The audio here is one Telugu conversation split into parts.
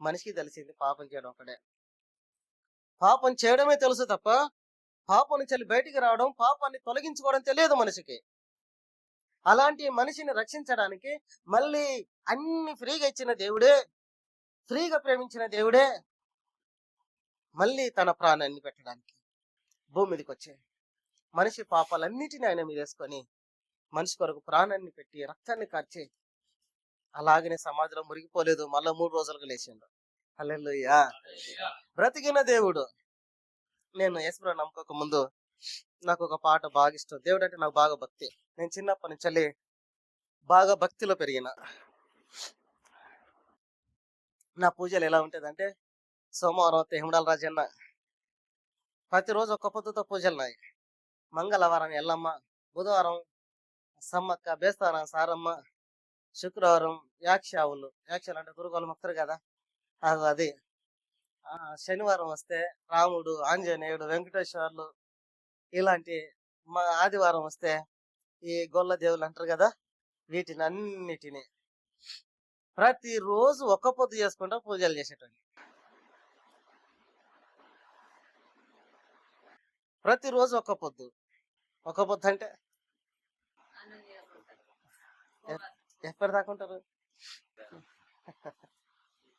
మనిషికి తెలిసింది పాపం చేయడం ఒకటే. పాపం చేయడమే తెలుసు తప్ప పాపం నుంచి బయటికి రావడం పాపాన్ని తొలగించుకోవడం తెలియదు మనిషికి. అలాంటి మనిషిని రక్షించడానికి మళ్ళీ అన్ని ఫ్రీగా ఇచ్చిన దేవుడే ఫ్రీగా ప్రేమించిన దేవుడే మళ్ళీ తన ప్రాణాన్ని పెట్టడానికి భూమి మీదకి వచ్చే మనిషి పాపాలన్నిటిని ఆయన మీద వేసుకొని మనిషి కొరకు ప్రాణాన్ని పెట్టి రక్తాన్ని కార్చి అలాగనే సమాజంలో మురిగిపోలేదు. మళ్ళా మూడు రోజులకు లేచిండు. హల్లెలూయా. బ్రతికిన దేవుడు. నేను యేసుప్రభు నమ్మక ముందు నాకు ఒక పాట బాగా ఇష్టం. దేవుడు అంటే నాకు బాగా భక్తి. నేను చిన్నప్పటి నుంచి బాగా భక్తిలో పెరిగిన. నా పూజలు ఎలా ఉంటదంటే సోమవారం తెహమడాల రాజన్న ప్రతిరోజు ఒక్క పొద్దుతో పూజలు నాయి. మంగళవారం ఎల్లమ్మ బుధవారం సమ్మక్క బేస్తారం సారమ్మ శుక్రవారం యాక్షావులు యాక్షాలు అంటే గురుగోలు మొక్తారు కదా? అది. ఆ, శనివారం వస్తే రాముడు ఆంజనేయుడు వెంకటేశ్వర్లు ఇలాంటి మా ఆదివారం వస్తే ఈ గొల్ల దేవుళ్ళు అంటారు కదా? వీటిని అన్నిటిని ప్రతిరోజు ఒక్క పొద్దు చేసుకుంటా పూజలు చేసేటోని ప్రతిరోజు ఒక్క పొద్దు. ఒక్క పొద్దు అంటే? ఎప్పటి దాకా ఉంటారు?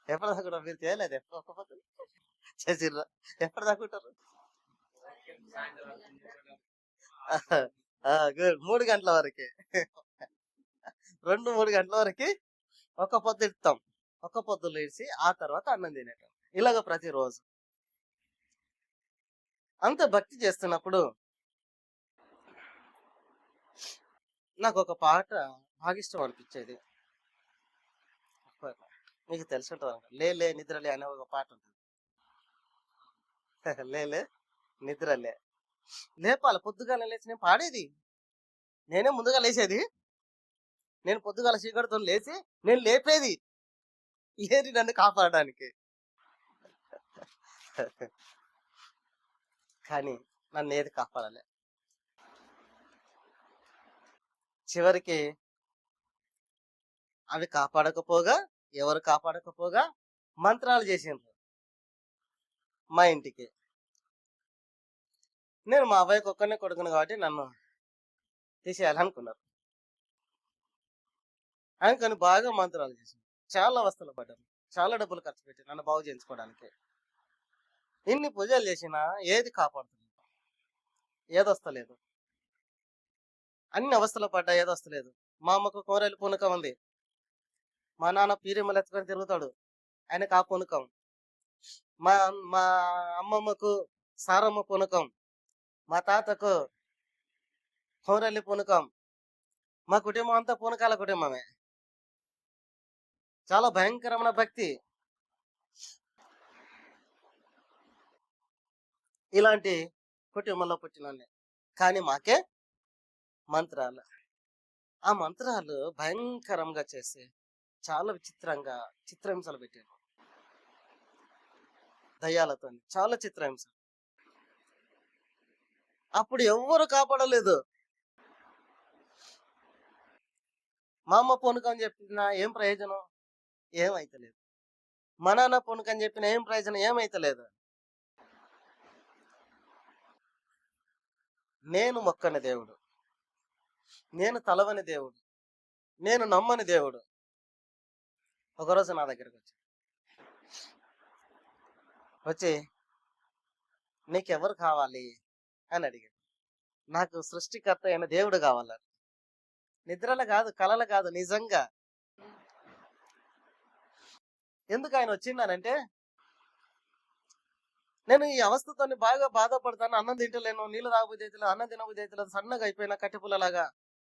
ఎప్పటి దాకా ఉంటారు? మీరు చేయలేదు? ఎప్పుడు ఒక్క పొద్దు చేసిర్రా ఎప్పటి దాకా ఉంటారు గుడ్. మూడు గంటల వరకు. రెండు మూడు గంటల వరకు ఒక పొద్దు ఇస్తాం. ఒక పొద్దులు ఇడిచి ఆ తర్వాత అన్నం తినేటం. ఇలాగ ప్రతిరోజు. అంత భక్తి చేస్తున్నప్పుడు నాకు ఒక పాట బాగా ఇష్టం అనిపించేది మీకు తెలిసి ఉంటుంది లే లే నిద్రలే అనే ఒక పాట ఉంటుంది. లే లే నిద్రలే లేపాలి పొద్దుగాల లేచి నేను పాడేది. నేనే ముందుగా లేచేది. నేను పొద్దుగాల చీకటితో లేచి నేను లేపేది. ఏది నన్ను కాపాడడానికి? కానీ నన్ను ఏది కాపాడలే. చివరికి అవి కాపాడకపోగా ఎవరు కాపాడకపోగా మంత్రాలు చేసిండ్రు మా ఇంటికి. నేను మా అబ్బాయికి ఒక్కనే కొడుకును కాబట్టి నన్ను తీసేయాలనుకున్నారు. అనుకొని బాగా మంత్రాలు చేసింది చాలా అవస్థలు పడ్డాను చాలా డబ్బులు ఖర్చు పెట్టి నన్ను బాగు చేయించుకోవడానికి. ఇన్ని పూజలు చేసినా ఏది కాపాడుతుంది ఏదొస్తలేదు అన్ని అవస్థలు పడ్డా ఏదొస్తలేదు మా అమ్మకు కూరలు పూనక ఉంది. మా నాన్న పీరిమలు ఎత్తుకొని తిరుగుతాడు. ఆయనకు ఆ పునకం. మా మా అమ్మమ్మకు సారమ్మ పునకం. మా తాతకు కౌరల్లి పునకం. మా కుటుంబం అంతా పూనకాల కుటుంబమే. చాలా భయంకరమైన భక్తి. ఇలాంటి కుటుంబంలో పుట్టిన కానీ మాకే మంత్రాలు. ఆ మంత్రాలు భయంకరంగా చేసే చాలా విచిత్రంగా చిత్రహింసలు పెట్టారు. దయ్యాలతో చాలా చిత్రహింస అప్పుడు ఎవ్వరు కాపాడలేదు. మా అమ్మ పొనుకని చెప్పిన ఏం ప్రయోజనం? ఏమైతలేదు. మా నాన్న పొనుకని చెప్పిన ఏం ప్రయోజనం? ఏమైతలేదు. నేను మొక్కని దేవుడు. నేను తలవని దేవుడు. నేను నమ్మని దేవుడు. ఒకరోజు నా దగ్గరికి వచ్చి వచ్చి నీకెవరు కావాలి? అని అడిగాడు. నాకు సృష్టికర్త అయిన దేవుడు కావాలని నిద్రలు కాదు కలలు కాదు నిజంగా. ఎందుకు ఆయన వచ్చిండానంటే నేను ఈ అవస్థతో బాగా బాధపడతాను అన్నం తింటలేను నీళ్ళు తాగబుద్ధి అవుతలేదు అన్నం తినబుద్ధి అవుతలేదు సన్నగా అయిపోయినా కట్టిపుల్లలాగా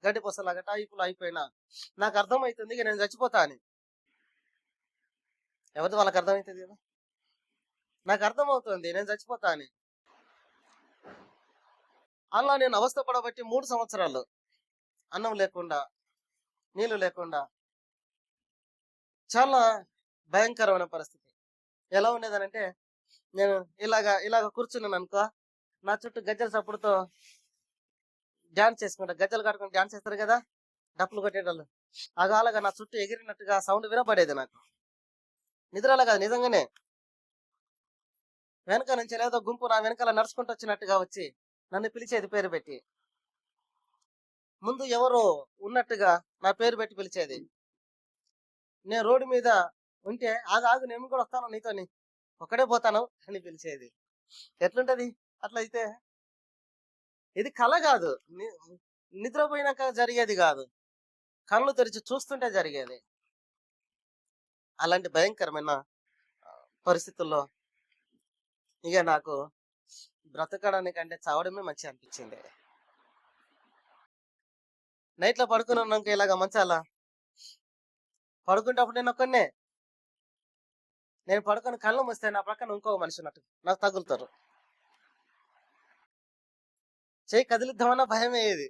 గడ్డి పొసలాగా టాయిపులు అయిపోయినా నాకు అర్థమవుతుంది నేను చచ్చిపోతా అని. ఎవరిది వాళ్ళకి అర్థమవుతుంది కదా. నాకు అర్థమవుతుంది నేను చచ్చిపోతా అని. అలా నేను అవస్థ పడబట్టి మూడు సంవత్సరాలు అన్నం లేకుండా నీళ్ళు లేకుండా చాలా భయంకరమైన పరిస్థితి. ఎలా ఉండేదనంటే నేను ఇలాగా ఇలాగ కూర్చున్నాను అనుకో నా చుట్టూ గజ్జల సప్పుడుతో డాన్స్ చేసుకుంటా గజ్జలు కట్టుకుని డాన్స్ చేస్తారు కదా డప్పులు కొట్టేటోళ్ళు. అగాలగా నా చుట్టూ ఎగిరినట్టుగా సౌండ్ వినపడేది నాకు. నిద్రలో కాదు నిజంగానే. వెనక నుంచి లేదో గుంపు నా వెనకాల నడుచుకుంటూ వచ్చినట్టుగా వచ్చి నన్ను పిలిచేది పేరు పెట్టి. ముందు ఎవరో ఉన్నట్టుగా నా పేరు పెట్టి పిలిచేది. నేను రోడ్డు మీద ఉంటే ఆగు ఆగు నేను కూడా వస్తాను నీతోని. ఒక్కడే పోతాను అని పిలిచేది. ఎట్లుంటది? అట్లా అయితే ఇది కళ కాదు. నిద్రపోయినాక జరిగేది కాదు. కళ్ళు తెరిచి చూస్తుంటే జరిగేది. అలాంటి భయంకరమైన పరిస్థితుల్లో ఇక నాకు బ్రతకడానికంటే చావడమే మంచి అనిపించింది. నైట్లో పడుకుని ఉన్నాక ఇలాగ మంచాలా పడుకుంటప్పుడు నేను ఒక్కనే నేను పడుకొని కళ్ళు మూస్తే నా పక్కన ఇంకో మనిషి ఉన్నట్టు నాకు తగులుతారు. చేయి కదిలిద్దామన్నా భయం అయ్యేది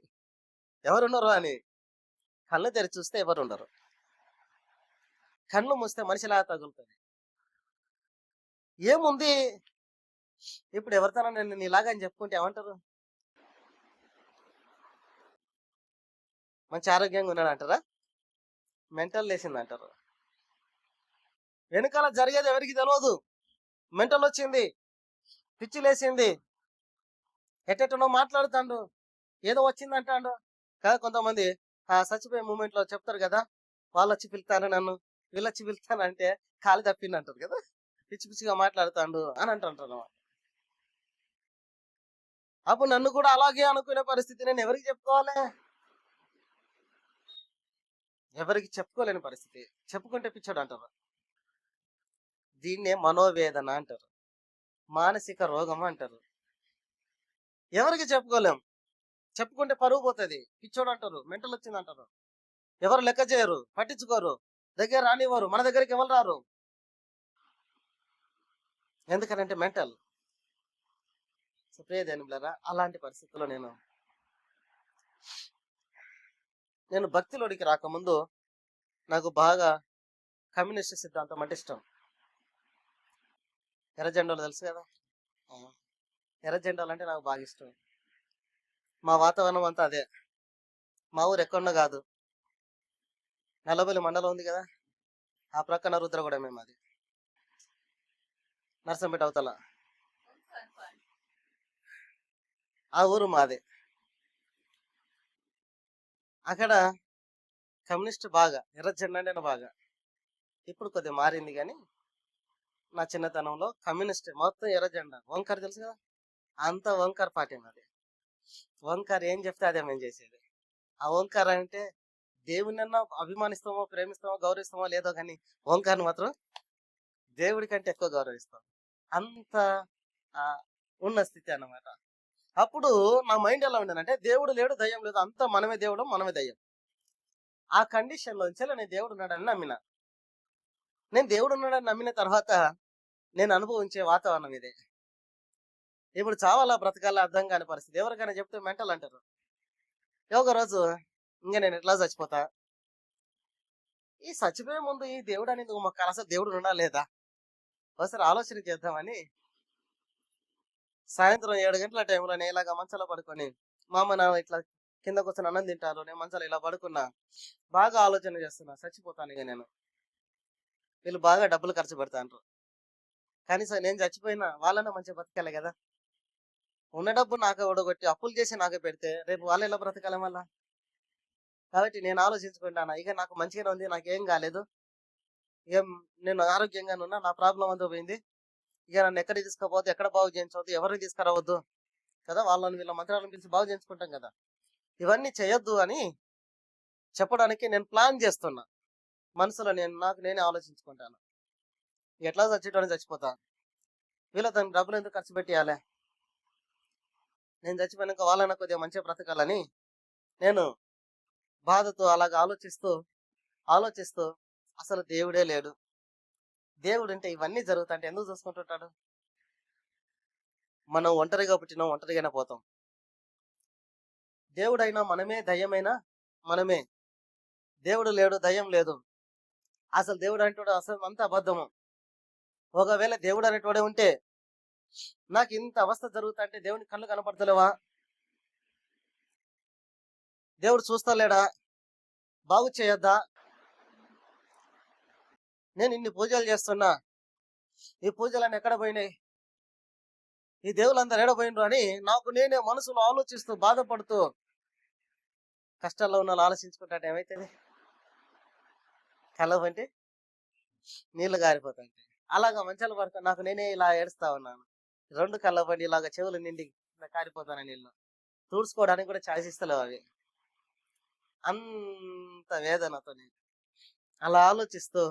ఎవరున్నారు అని కళ్ళు తెరి చూస్తే ఎవరు కన్ను కళ్ళు మూస్తే మనిషిలా తగులుతుంది. ఏముంది? ఇప్పుడు ఎవరితోనో నేను నీలాగా అని చెప్పుకుంటే ఏమంటారు? మంచి ఆరోగ్యంగా ఉన్నాడు అంటారా? మెంటల్ లేసింది అంటారు. వెనకాల జరిగేది ఎవరికి తెలియదు మెంటల్ వచ్చింది. పిచ్చి లేసింది ఎట్టెట్టనో మాట్లాడుతాడు. ఏదో వచ్చింది అంటాడు. కదా కొంతమంది ఆ చచ్చిపోయే మూమెంట్లో చెప్తారు కదా వాళ్ళు వచ్చి పిలుతారు నన్ను? వీళ్ళు వచ్చి కాలు తప్పింది అంటారు కదా. పిచ్చి పిచ్చిగా మాట్లాడుతాడు అని అంటుంటారు అప్పుడు నన్ను కూడా అలాగే అనుకునే పరిస్థితి నేను ఎవరికి చెప్పుకోవాలి? ఎవరికి చెప్పుకోలేని పరిస్థితి. చెప్పుకుంటే పిచ్చోడు అంటారు. దీన్నే మనోవేదన అంటారు. మానసిక రోగం అంటారు. ఎవరికి చెప్పుకోలేం? చెప్పుకుంటే పరుగు పోతుంది. పిచ్చోడు అంటారు. మెంటల్ వచ్చింది అంటారు ఎవరు లెక్క చేయరు? పట్టించుకోరు. దగ్గర రానివ్వరు. మన దగ్గరికి ఎవరు రారు? ఎందుకనంటే మెంటల్. ప్రియదేని బిళ్ళరా అలాంటి పరిస్థితుల్లో నేను నేను భక్తిలోడికి రాకముందు నాకు బాగా కమ్యూనిస్ట్ సిద్ధాంతం అంటే ఇష్టం. ఎర్రజెండాలు తెలుసు కదా? ఎర్రజెండాలు అంటే నాకు బాగా ఇష్టం. మా వాతావరణం అంతా అదే. మా ఊరు ఎక్కడో కాదు. నల్లబల్లి మండలం ఉంది కదా? ఆ ప్రక్కన రుద్రగూడెం మేము అది. నర్సంపేట అవతల. ఆ ఊరు మాదే. అక్కడ కమ్యూనిస్ట్ బాగా ఎర్ర జెండా అంటే బాగా. ఇప్పుడు కొద్దిగా మారింది కానీ నా చిన్నతనంలో కమ్యూనిస్ట్ మొత్తం ఎర్ర జెండా వంకర్ తెలుసు కదా? అంత వంకర్ పార్టీ మాది. వంకర్ ఏం చెప్తే అదే మేము చేసేది. ఆ వంకర్ అంటే దేవుని అభిమానిస్తామో ప్రేమిస్తామో గౌరవిస్తామో లేదో కానీ ఓంకార్ని మాత్రం దేవుడి కంటే ఎక్కువ గౌరవిస్తాం. అంత ఆ, ఉన్న స్థితి అన్నమాట. అప్పుడు నా మైండ్ ఎలా ఉండేదంటే దేవుడు లేడు దయ్యం లేదు. అంతా మనమే దేవుడు మనమే దయ్యం. ఆ కండిషన్ లోంచి నేను దేవుడు ఉన్నాడని నమ్మిన. నేను దేవుడు ఉన్నాడని నమ్మిన తర్వాత నేను అనుభవించే వాతావరణం ఇదే. ఇప్పుడు చావాలా బ్రతకాలా అర్థం కాని పరిస్థితి. ఎవరికైనా చెప్తే మెంటల్ అంటారు ఒక రోజు ఇంకా నేను ఎట్లా చచ్చిపోతా? ఈ చచ్చిపోయే ముందు ఈ దేవుడు అనేది మాకు అసలు దేవుడు ఉన్నా లేదా? ఒకసారి ఆలోచన చేద్దామని. సాయంత్రం ఏడు గంటల టైంలో నేను ఇలాగ మంచాలో పడుకొని మా అమ్మ నాన్న ఇట్లా కింద కూర్చొని అన్నం తింటారు నేను మంచాలు ఇలా పడుకున్నా బాగా ఆలోచన చేస్తున్నా చచ్చిపోతాను ఇక నేను. వీళ్ళు బాగా డబ్బులు ఖర్చు పెడతాండ్రు. కనీసం నేను చచ్చిపోయినా వాళ్ళన్నా మంచిగా బతకాలి కదా? ఉన్న డబ్బు నాకే ఓడగొట్టి అప్పులు చేసి నాకు పెడితే రేపు వాళ్ళు ఎలా బ్రతకాలి మళ్ళా? కాబట్టి నేను ఆలోచించుకుంటాను? ఇక నాకు మంచిగానే ఉంది నాకు ఏం కాలేదు. ఇక నేను ఆరోగ్యంగానే ఉన్నా నా ప్రాబ్లం అంతా పోయింది. ఇక నన్ను ఎక్కడ తీసుకుపోవద్దు ఎక్కడ బాగు చేయించవద్దు ఎవరిని తీసుకురావద్దు కదా? వాళ్ళని వీళ్ళ మంత్రాలను పిలిచి బాగు చేయించుకుంటాం కదా? ఇవన్నీ చేయొద్దు అని చెప్పడానికి నేను ప్లాన్ చేస్తున్నా. మనసులో నేను నాకు నేనే ఆలోచించుకుంటాను. ఎట్లా చచ్చేటోనే చచ్చిపోతా? వీళ్ళ దానికి డబ్బులు ఎందుకు ఖర్చు పెట్టేయాలి? నేను చచ్చిపోయినాక వాళ్ళైనా కొద్దిగా మంచిగా బ్రతకాలని నేను బాధతో అలాగ ఆలోచిస్తూ ఆలోచిస్తూ అసలు దేవుడే లేడు. దేవుడు అంటే ఇవన్నీ జరుగుతుంటే ఎందుకు చూసుకుంటుంటాడు? మనం ఒంటరిగా పుట్టినాం ఒంటరిగానే పోతాం. దేవుడైనా మనమే దయ్యమైనా మనమే. దేవుడు లేడు దయ్యం లేదు. అసలు దేవుడు అంటాడు అసలు అంత అబద్ధము. ఒకవేళ దేవుడు అనేటోడే ఉంటే నాకు ఇంత అవస్థ జరుగుతుంటే దేవుని కళ్ళు కనపడతలేవా? దేవుడు చూస్తలేడా? బాగు చేయొద్దా? నేను ఇన్ని పూజలు చేస్తున్నా. ఈ పూజలన్నీ ఎక్కడ పోయినాయి? ఈ దేవులందరూ ఎక్కడ అని నాకు నేనే మనసులో ఆలోచిస్తూ బాధపడుతూ కష్టాల్లో ఉన్న వాళ్ళు ఆలోచించుకుంటాడు ఏమైతుంది? కలవ అంటే నీళ్ళు గారిపోతాయి అలాగా మంచాలు పడుకో నాకు నేనే ఇలా ఏడుస్తా ఉన్నాను. రెండు కళ్ళ పండి ఇలాగ చెవులు నిండి కారిపోతాను నీళ్ళు తుడుచుకోవడానికి కూడా ఛాయిస్ ఇస్తలేవు అవి. అంత వేదనతో నేను అలా ఆలోచిస్తూ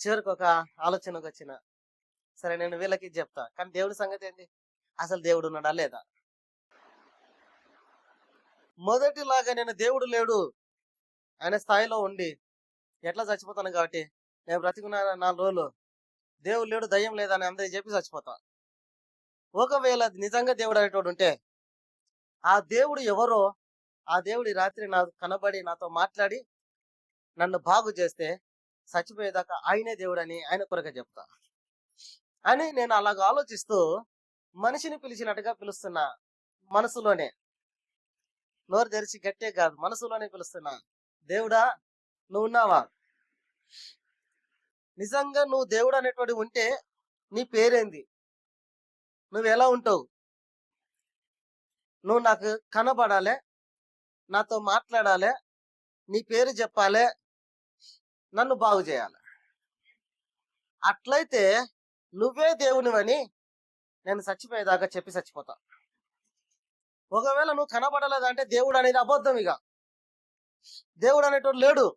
చివరికి ఒక ఆలోచనకు వచ్చిన సరే నేను వీళ్ళకి చెప్తా. కానీ దేవుడి సంగతి ఏంటి? అసలు దేవుడు ఉన్నాడా? లేదా? మొదటిలాగా నేను దేవుడు లేడు అనే స్థాయిలో ఉండి ఎట్లా చచ్చిపోతాను కాబట్టి నేను బ్రతికున్న నాలుగు రోజులు దేవుడు లేడు దయ్యం లేదని అందరికి చెప్పి చచ్చిపోతా. ఒకవేళ అది నిజంగా దేవుడు అనేటోడు ఉంటే ఆ దేవుడు ఎవరో ఆ దేవుడి రాత్రి నాకు కనబడి నాతో మాట్లాడి నన్ను బాగు చేస్తే చచ్చిపోయేదాకా ఆయనే దేవుడని ఆయన కొరగా చెప్తా. అని నేను అలాగ ఆలోచిస్తూ మనిషిని పిలిచినట్టుగా పిలుస్తున్నా మనసులోనే. నోరు తెరిచి గట్టే కాదు మనసులోనే పిలుస్తున్నా దేవుడా నువ్వు ఉన్నావా? నిజంగా నువ్వు దేవుడు అనేటువంటి ఉంటే నీ పేరేంది? నువ్వు ఎలా ఉంటావు? నువ్వు నాకు కనబడాలే నాతో మాట్లాడాలి నీ పేరు చెప్పాలి నన్ను బాగు చేయాలి. అట్లయితే నువ్వే దేవునివని నేను చచ్చిపోయేదాకా చెప్పి చచ్చిపోతా. ఒకవేళ నువ్వు కనబడలేదంటే దేవుడు అనేది అబద్ధం ఇక. దేవుడు అనేటోడు లేడు.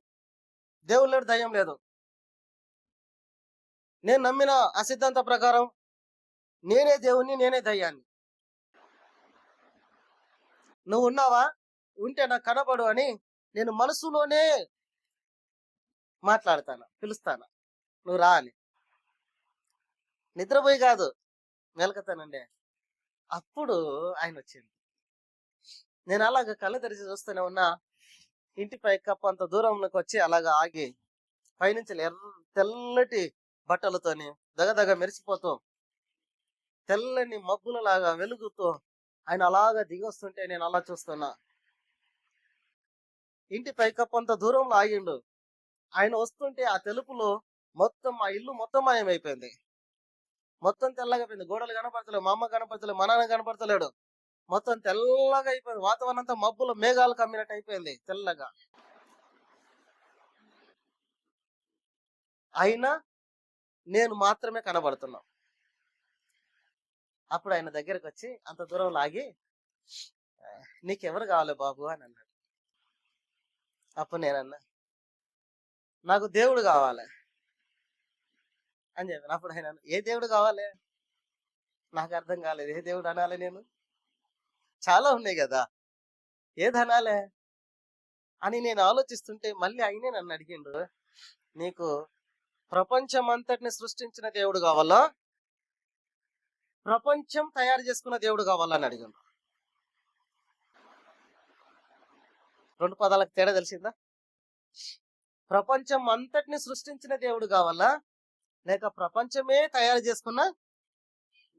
దేవుడు లేడు దయ్యం లేదు. నేను నమ్మిన ఆ సిద్ధాంత ప్రకారం నేనే దేవుణ్ణి నేనే దయ్యాన్ని. నువ్వు ఉన్నావా? ఉంటే నాకు కనబడు అని నేను మనసులోనే మాట్లాడతాను పిలుస్తాను. నువ్వు రా అని. నిద్రపోయి కాదు మెలకతానండి అప్పుడు ఆయన వచ్చింది నేను అలాగ కళ్ళు తెరిచి చూస్తూనే ఉన్నా ఇంటిపై కప్ప అంత దూరంలోకి వచ్చి అలాగా ఆగి పైనుంచి ఎర్ర తెల్లటి బట్టలతోని దగదగ మెరిసిపోతూ తెల్లని మబ్బులలాగా వెలుగుతూ ఆయన అలాగా దిగొస్తుంటే నేను అలా చూస్తున్నా. ఇంటి పైకప్పంత దూరంలో ఆగిండు. ఆయన వస్తుంటే ఆ తెలుపులో మొత్తం ఆ ఇల్లు మొత్తం మాయమైపోయింది. మొత్తం తెల్లగా అయిపోయింది గోడలు కనపడతలేవు మా అమ్మ కనపడతలేవు మా నాన్న కనపడతలేడు. మొత్తం తెల్లగా అయిపోయింది. వాతావరణం అంతా మబ్బులు మేఘాలు కమ్మినట్టు అయిపోయింది తెల్లగా. అయినా నేను మాత్రమే కనబడుతున్నా. అప్పుడు ఆయన దగ్గరకు వచ్చి అంత దూరం లాగి నీకెవరు కావాలి బాబు? అని అన్నాడు. అప్పుడు నేనన్నా నాకు దేవుడు కావాలి అని చెప్పాను. అప్పుడు ఆయన ఏ దేవుడు కావాలి? నాకు అర్థం కాలేదు. ఏ దేవుడు అనాలి నేను? చాలా ఉన్నాయి కదా. ఏది అనాలే? అని నేను ఆలోచిస్తుంటే మళ్ళీ ఆయనే నన్ను అడిగిండు నీకు ప్రపంచం అంతటిని సృష్టించిన దేవుడు కావాలా? ప్రపంచం తయారు చేసుకున్న దేవుడు కావాలని అడిగాను రెండు పదాలకు తేడా తెలిసిందా? ప్రపంచం అంతటిని సృష్టించిన దేవుడు కావాలా? లేక ప్రపంచమే తయారు చేసుకున్న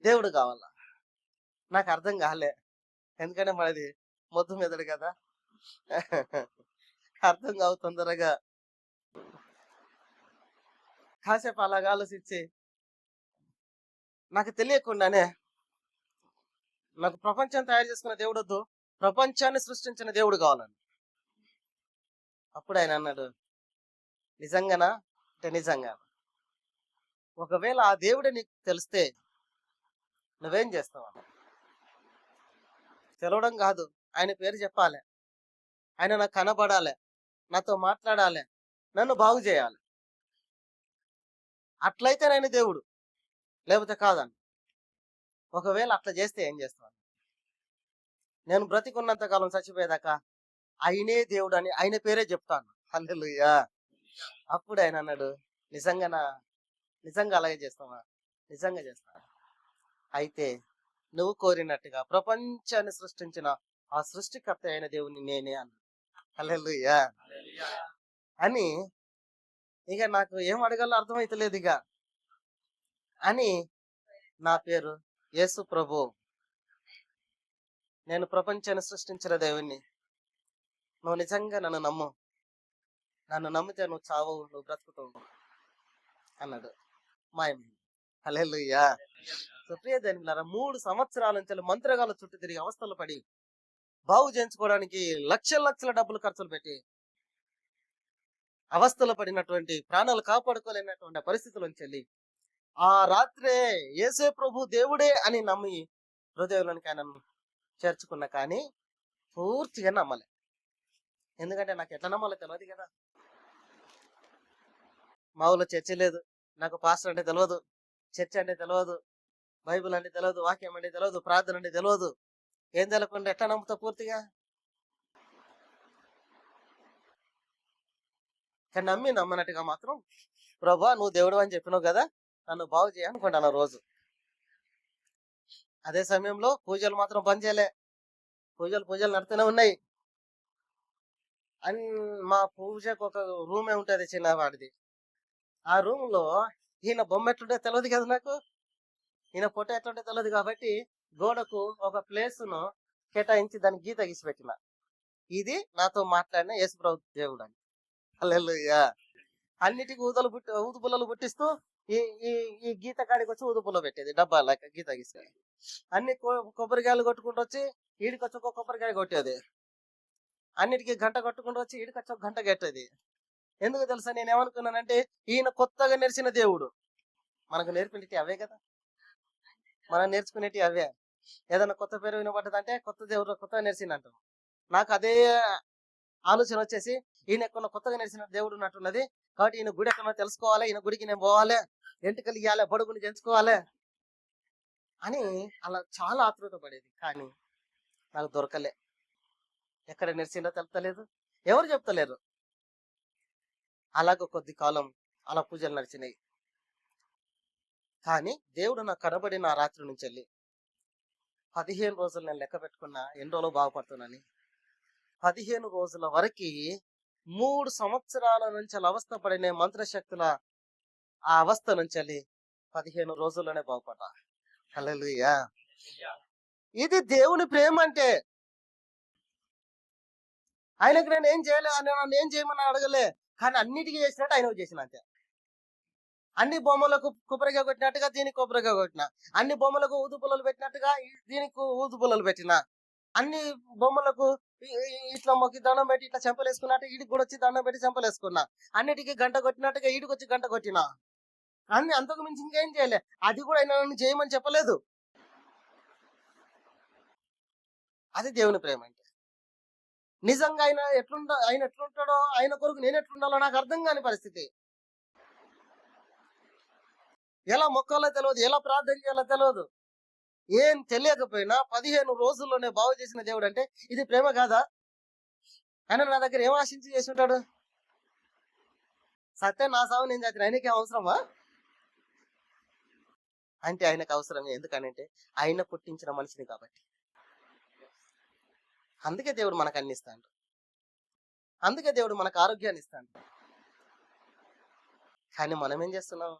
దేవుడు కావాలా? నాకు అర్థం కాలే. ఎందుకంటే మనది మొద్దు మెదడు కదా. అర్థం కావు తొందరగా. కాసేపు అలాగా ఆలోచించి నాకు తెలియకుండానే నాకు ప్రపంచం తయారు చేసుకున్న దేవుడు వద్దు ప్రపంచాన్ని సృష్టించిన దేవుడు కావాలని అప్పుడు ఆయన అన్నాడు నిజంగానా? అంటే నిజంగా. ఒకవేళ ఆ దేవుడే నీకు తెలిస్తే నువ్వేం చేస్తావు? తెలవడం కాదు. ఆయన పేరు చెప్పాలి. ఆయన నాకు కనబడాలి. నాతో మాట్లాడాలి. నన్ను బాగు చేయాలి. అట్లయితే నేను దేవుడు. లేకపోతే కాదని ఒకవేళ అట్లా చేస్తే ఏం చేస్తాను నేను బ్రతికున్నంతకాలం చచ్చిపోయేదాకా ఆయనే దేవుడు అని ఆయన పేరే చెప్తాను. హల్లెలూయా. అప్పుడు ఆయన అన్నాడు నిజంగానా నిజంగా అలాగే చేస్తావా? నిజంగా చేస్తా అయితే నువ్వు కోరినట్టుగా ప్రపంచాన్ని సృష్టించిన ఆ సృష్టికర్త అయిన దేవుని నేనే అన్నాడు. హల్లెలూయా. అని ఇక నాకు ఏం అడగాలో అర్థమైతలేదు ఇక. అని నా పేరు యేసు ప్రభు. నేను ప్రపంచాన్ని సృష్టించిన దేవుణ్ణి. నువ్వు నిజంగా నన్ను నమ్ము. నన్ను నమ్మితే నువ్వు చావు నువ్వు బ్రతుకుతావు అన్నాడు. మాయమైంది హల్లెలూయా. సుప్రియ జన్మిలారా మూడు సంవత్సరాల నుంచి మంత్రగాల చుట్టూ తిరిగి అవస్థలు పడి బాగు చేయించుకోవడానికి లక్షల లక్షల డబ్బులు ఖర్చులు పెట్టి అవస్థలు పడినటువంటి ప్రాణాలు కాపాడుకోలేనటువంటి పరిస్థితుల నుంచి వెళ్ళి ఆ రాత్రే ఏసే ప్రభు దేవుడే అని నమ్మి హృదయంలోనికి ఆయన చేర్చుకున్న కానీ పూర్తిగా నమ్మలే. ఎందుకంటే నాకు ఎట్లా నమ్మాలో తెలియదు కదా. మా ఊళ్ళో చర్చ లేదు. నాకు పాస్టర్ అంటే తెలియదు చర్చ అంటే తెలియదు బైబిల్ అంటే తెలియదు వాక్యం అంటే తెలియదు ప్రార్థన అంటే తెలియదు ఏం తెలకుండా ఎట్లా నమ్ముతా పూర్తిగా? కానీ నమ్మి నమ్మనట్టుగా మాత్రం ప్రభా నువ్వు దేవుడు అని చెప్పినావు కదా నన్ను బాగు చేయనుకుంటాను రోజు. అదే సమయంలో పూజలు మాత్రం పనిచేయలే పూజలు పూజలు నడుతూనే ఉన్నాయి. అండ్ మా పూజకు ఒక రూమే ఉంటది చిన్నవాడిది. ఆ రూమ్లో ఈయన బొమ్మ ఎట్లుంటే తెలియదు కదా నాకు? ఈయన ఫోటో ఎట్లుంటే తెలియదు కాబట్టి గోడకు ఒక ప్లేస్ను కేటాయించి దాని గీత గీసి పెట్టిన. ఇది నాతో మాట్లాడిన యేసుప్రభు దేవుడు అని హల్లెలూయా! అన్నిటికీ ఊదలు పుట్టి ఊదుపుల్లలు పుట్టిస్తూ ఈ ఈ ఈ గీత కాడికి వచ్చి ఊదుపుల్ల పెట్టేది. డబ్బా లెక్క గీత గీసి అన్ని కొబ్బరికాయలు కొట్టుకుంటూ వచ్చి ఈడికి వచ్చి ఒక కొబ్బరికాయ కొట్టేది. అన్నిటికీ గంట కట్టుకుంటూ వచ్చి ఈడికి వచ్చి ఒక గంట కట్టేది ఎందుకు తెలుసా? నేను ఏమనుకున్నానంటే ఈయన కొత్తగా నేర్చిన దేవుడు. మనకు నేర్పినటి అవే కదా. మనం నేర్చుకునేటి అవే. ఏదైనా కొత్త పేరు వినబడ్డదంటే కొత్త దేవుడు కొత్తగా నేర్చిందంటాం. నాకు అదే ఆలోచన వచ్చేసి ఈయన ఎక్కడ కొత్తగా నేర్చిన దేవుడు ఉన్నట్టున్నది. కాబట్టి ఈయన గుడి ఎక్కడ తెలుసుకోవాలి. ఈయన గుడికి నేను పోవాలి. ఎంటుకలు ఇవ్వాలి బడుగుని చేయించుకోవాలి అని అలా చాలా ఆతృత పడేది కానీ నాకు దొరకలే. ఎక్కడ నేర్చిందో తెలుస్తలేదు ఎవరు చెప్తలేరు. అలాగ కొద్ది కాలం అలా పూజలు నడిచినాయి. కానీ దేవుడు నాకు కనబడిన ఆ రాత్రి నుంచి వెళ్ళి పదిహేను రోజులు నేను లెక్క పెట్టుకున్నా ఎన్ని రోజులు బాగుపడుతున్నాని పదిహేను రోజుల వరకు మూడు సంవత్సరాల నుంచి అలా అవస్థ పడిన మంత్రశక్తుల ఆ అవస్థ నుంచి వెళ్ళి పదిహేను రోజుల్లోనే బాగుపడ్డా. హల్లెలూయా. ఇది దేవుని ప్రేమ అంటే ఆయనకు నేను ఏం చేయలే అని నన్ను ఏం చేయమని అడగలే. కానీ అన్నిటికీ చేసినట్టు ఆయన చేసిన అంతే. అన్ని బొమ్మలకు కొబ్బరిగా కొట్టినట్టుగా దీనికి కొబ్బరిగా కొట్టిన. అన్ని బొమ్మలకు ఊదు పుల్లలు పెట్టినట్టుగా దీనికి ఊదు పుల్లలు పెట్టిన. అన్ని బొమ్మలకు ఇట్లా మొక్కి దండం పెట్టి ఇట్లా చెంపలేసుకున్నట్టు ఈడికి కూడా వచ్చి దండం పెట్టి చెంపలేసుకున్నా అన్నిటికీ గంట కొట్టినట్టుగా ఈడికి వచ్చి గంట కొట్టిన. అన్ని అంతకు మించి ఇంకేం చేయలే. అది కూడా ఆయన నన్ను చేయమని చెప్పలేదు. అది దేవుని ప్రేమ నిజంగా ఆయన ఎట్లుండ ఆయన ఎట్లుంటాడో ఆయన కొరకు నేను ఎట్లుండాలో నాకు అర్థం కాని పరిస్థితి. ఎలా మొక్కాలో తెలియదు ఎలా ప్రార్థన చేయాలో తెలియదు ఏం తెలియకపోయినా పదిహేను రోజుల్లోనే బాగు చేసిన దేవుడు అంటే ఇది ప్రేమ కాదా? ఆయన నా దగ్గర ఏం ఆశించి చేసి ఉంటాడు? సత్యం నా సాగు నేను చచ్చిన ఆయనకి అవసరమా? అంటే ఆయనకు అవసరమే. ఎందుకనంటే ఆయన పుట్టించిన మనిషిని కాబట్టి. అందుకే దేవుడు మనకు అన్ని ఇస్తాడు అందుకే దేవుడు మనకు ఆరోగ్యాన్ని ఇస్తాడు కానీ మనం ఏం చేస్తున్నాం?